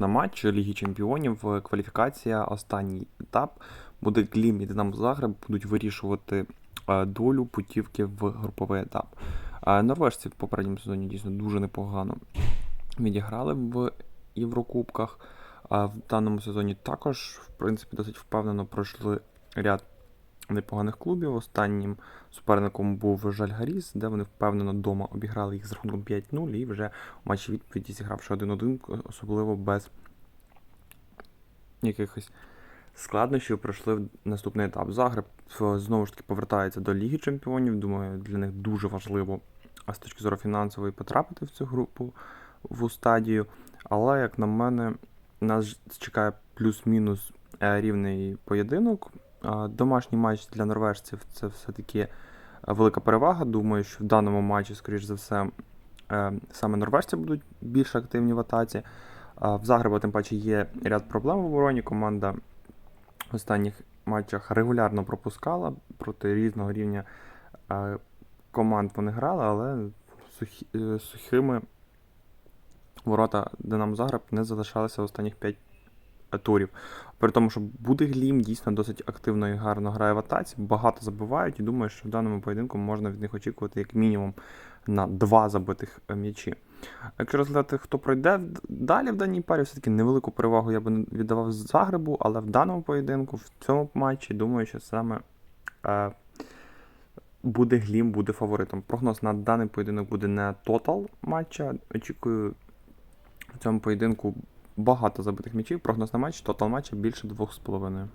На матч Ліги Чемпіонів е, кваліфікація, останній етап. Буде Глім і Динамо Загреб будуть вирішувати е, долю путівки в груповий етап. Е, Норвежці в попередньому сезоні дійсно дуже непогано відіграли в Єврокубках. В даному сезоні також, в принципі, досить впевнено пройшли ряд непоганих клубів. Останнім суперником був Жальгаріс, де вони впевнено вдома обіграли їх з рахунком 5-0 і вже у матчі відповіді зігравши 1-1, особливо без якихось складнощів, пройшли в наступний етап. Загреб знову ж таки повертається до Ліги Чемпіонів. Думаю, для них дуже важливо з точки зору фінансової потрапити в цю групу в стадію. Але, як на мене, нас чекає плюс-мінус е, рівний поєдинок. Домашній матч для норвежців це все-таки е, велика перевага. Думаю, що в даному матчі, скоріш за все, е, саме норвежці будуть більш активні в атаці. В Загреба, тим паче, є ряд проблем в обороні. Команда в останніх матчах регулярно пропускала проти різного рівня е, команд вони грали, але сухими ворота Динамо Загреб не залишалися останніх 5 турів. При тому, що Будеглім дійсно досить активно і гарно грає в атаці, багато забивають, і думаю, що в даному поєдинку можна від них очікувати як мінімум на два забитих е, м'ячі. Якщо розглядати, хто пройде далі в даній парі, все-таки невелику перевагу я би віддавав Загребу, але в даному поєдинку, в цьому матчі, думаю, що саме е, буде Глім буде фаворитом. Прогноз на даний поєдинок буде не тотал матча. Очікую в цьому поєдинку багато забитих м'ячів. Прогноз на матч, тотал матча більше 2,5.